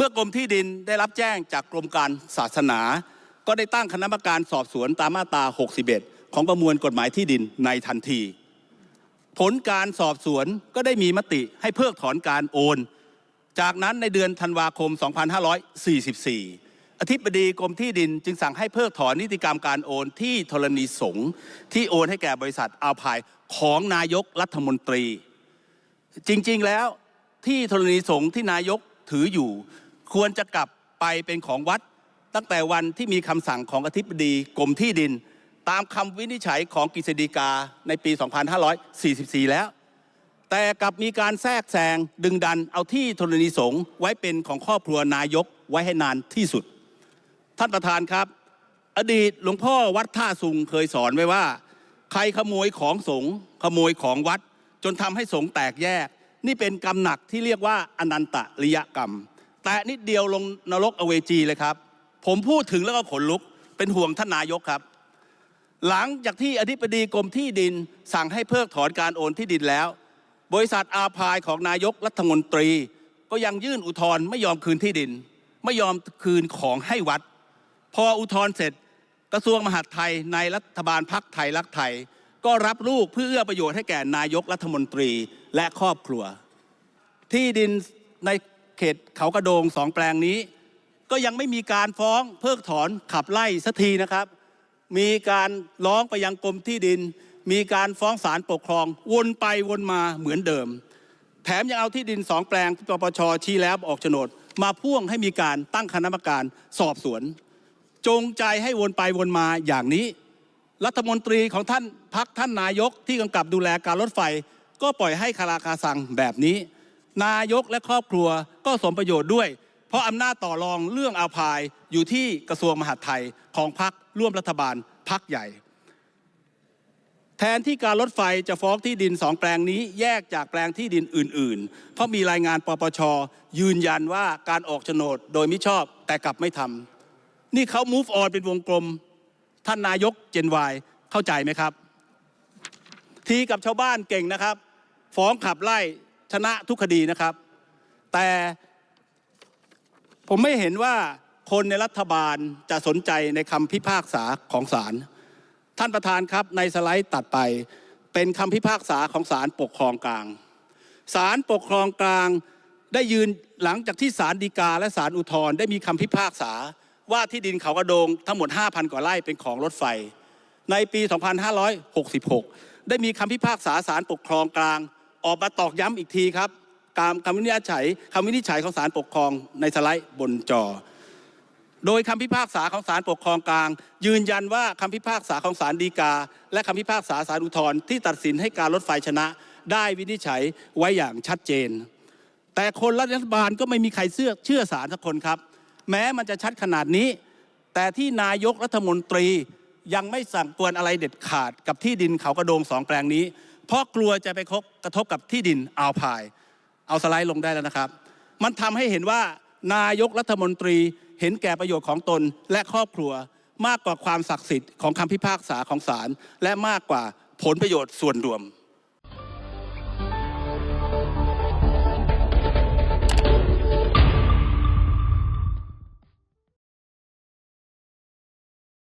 เมื่อกรมที่ดินได้รับแจ้งจากกรมการศาสนา ก็ได้ตั้งคณะกรรมการสอบสวนตามมาตรา 61 ของประมวลกฎหมายที่ดินในทันที ผลการสอบสวนก็ได้มีมติให้เพิกถอนการโอน จากนั้นในเดือนธันวาคม 2544 อธิบดีกรมที่ดินจึงสั่งให้เพิกถอนนิติกรรมการโอนที่ธรณีสงฆ์ที่โอนให้แก่บริษัทอัลพายของนายกรัฐมนตรี จริงๆแล้วที่ธรณีสงฆ์ที่นายกถืออยู่ ควรจะกลับไปเป็นของวัด ตั้งแต่วันที่มีคำสั่งของอธิบดีกรมที่ดิน ตามคำวินิจฉัยของกฤษฎีกาในปี 2544 แล้ว แต่กลับมีการแทรกแซงดึงดันเอาที่ธรณีสงฆ์ไว้เป็นของครอบครัวนายกไว้ให้นานที่สุด ท่านประธานครับ อดีตหลวงพ่อวัดท่าสุงเคยสอนไว้ว่า ใครขโมยของสงฆ์ขโมยของวัด จนทำให้สงฆ์แตกแยก นี่เป็นกรรมหนักที่เรียกว่าอนันตริยกรรม แต่นิดเดียวลงนรกอเวจีเลยครับ ผมพูดถึงแล้วก็ขนลุกเป็นห่วงท่านนายกครับ หลังจากที่อธิบดีกรมที่ดินสั่งให้เพิกถอนการโอนที่ดินแล้ว บริษัทอาพายของนายกรัฐมนตรี ก็ยังยื่นอุทธรณ์ไม่ยอมคืนที่ดิน ไม่ยอมคืนของให้วัด พออุทธรณ์เสร็จกระทรวงมหาดไทยในรัฐบาลพักไทยรักไทย ก็รับลูกเพื่อเอื้อประโยชน์ให้แก่นายกรัฐมนตรีและครอบครัว ที่ดินใน เขตเขากระโดงสองแปลงนี้ ก็ยังไม่มีการฟ้องเพิกถอนขับไล่สักทีนะครับ มีการร้องไปยังกรมที่ดิน มีการฟ้องศาลปกครอง วนไปวนมาเหมือนเดิม แถมยังเอาที่ดินสองแปลงที่ปปชชี้แล้วออกโฉนด มาพ่วงให้มีการตั้งคณะกรรมการสอบสวน จงใจให้วนไปวนมาอย่างนี้ รัฐมนตรีของท่านพักท่านนายกที่กำกับดูแลการรถไฟ ก็ปล่อยให้คาราคาซังแบบนี้ นายกและครอบครัวก็สมประโยชน์ด้วย เพราะอำนาจต่อรองเรื่องอาภายอยู่ที่กระทรวงมหาดไทยของพักร่วมรัฐบาลพักใหญ่ แทนที่การรถไฟจะฟ้องที่ดินสองแปลงนี้แยกจากแปลงที่ดินอื่น ๆ เพราะมีรายงานปปชยืนยันว่าการออกโฉนดโดยมิชอบแต่กลับไม่ทำนี่เขา move on เป็นวงกลม ท่านนายกเจนวายเข้าใจไหมครับ ทีกับชาวบ้านเก่งนะครับ ฟ้องขับไล่ ชนะทุกคดีนะครับ แต่ผมไม่เห็นว่าคนในรัฐบาลจะสนใจในคำพิพากษาของศาลท่านประธานครับในสไลด์ตัดไป เป็นคำพิพากษาของศาลปกครองกลางศาลปกครองกลางได้ยืนหลังจากที่ศาลฎีกาและศาลอุทธรณ์ได้มีคำพิพากษา ว่าที่ดินเขากระโดงทั้งหมด 5,000 กว่าไร่เป็นของรถไฟ ในปี 2566 ได้มีคำพิพากษาศาลปกครองกลาง ออกมาตอกย้ำอีกทีครับการคำวินิจฉัยคำวินิจฉัยของศาลปกครองในสไลด์บนจอ โดยคำพิพากษาของศาลปกครองกลาง ยืนยันว่าคำพิพากษาของศาลฎีกา และคำพิพากษาศาลอุทธรณ์ที่ตัดสินให้การรถไฟชนะ ได้วินิจฉัยไว้อย่างชัดเจน แต่คนรัฐบาลก็ไม่มีใครเชื่อเชื่อศาลสักคนครับ แม้มันจะชัดขนาดนี้ แต่ที่นายกรัฐมนตรียังไม่สั่งกวนอะไรเด็ดขาดกับที่ดินเขากระโดงสองแปลงนี้ เพราะกลัวจะไปกระทบกับที่ดินอาวพาย เอาสไลด์ลงได้แล้วนะครับ มันทำให้เห็นว่านายกรัฐมนตรีเห็นแก่ประโยชน์ของตนและครอบครัวมากกว่าความศักดิ์สิทธิ์ของคำพิพากษาของศาลและมากกว่าผลประโยชน์ส่วนรวม